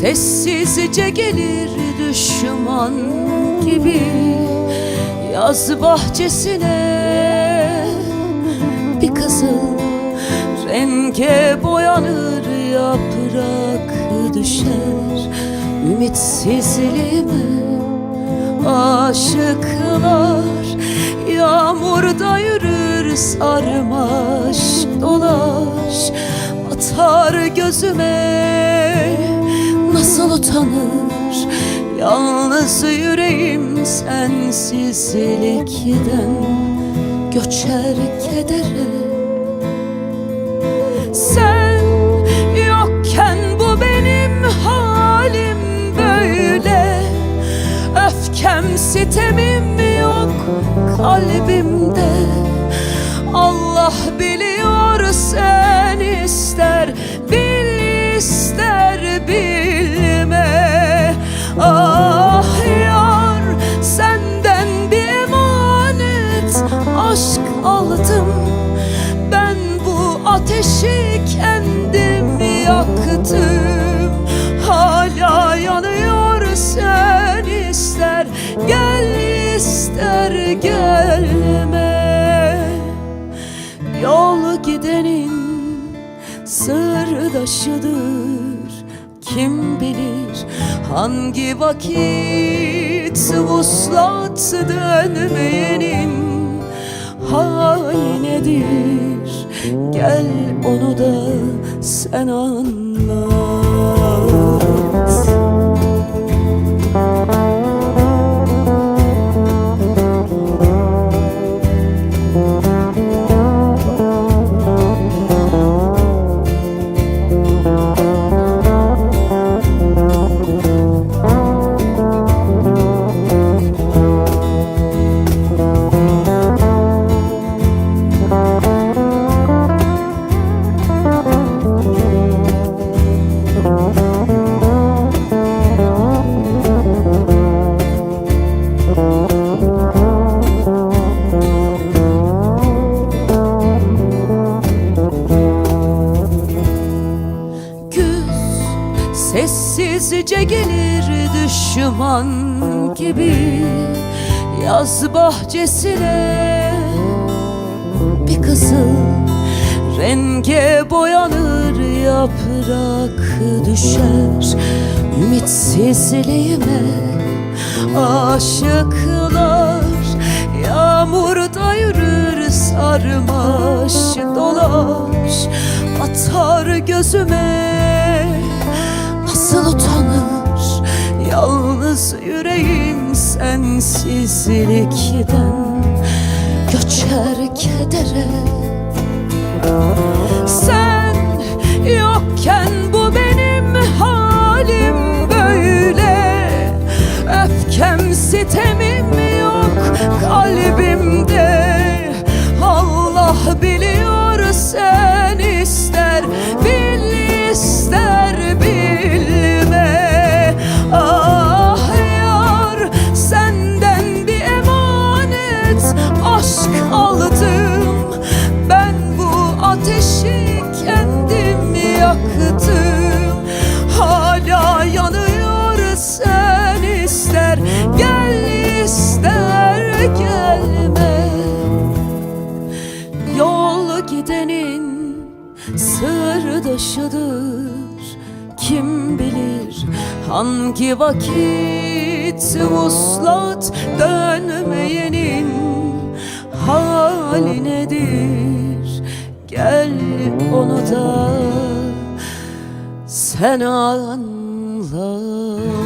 Sessizce gelir düşman gibi Yaz bahçesine. Bir kızıl Renge boyanır yaprak düşer. Ümitsizliğime aşıklar. Yağmurda yürür sarmaş dolaş. Atar gözüme nasıl utanır? Yalnız yüreğim sensizlikten Göçer kedere. Sen yokken bu benim halim böyle. Öfkem sitemim yok kalbimde. Allah biliyor sen ister. bil aşk aldım Ben bu ateşi kendim yaktım. Hala yanıyor sen ister gel ister gelme. Yol gidenin sırdaşıdır. Kim bilir hangi vakit Vuslat dönmeyenin hali nedir? Gel onu da sen anlat sessizce gelir düşman gibi Yaz bahçesine bir kızıl Renge boyanır yaprak düşer. Ümitsizliğime aşıklar Yağmurda yürür sarmaş dolaş Atar gözüme Yalnız yüreğim sensizlikten Göçer kedere. Sen yokken bu benim halim böyle. Öfkem sitemim yok kalbimde. Allah biliyor yaktım Hala yanıyor sen ister gel ister gelme. Yol gidenin sırdaşıdır Kim bilir hangi vakit Vuslat dönmeyenin hali nedir? Gel onu da sen anla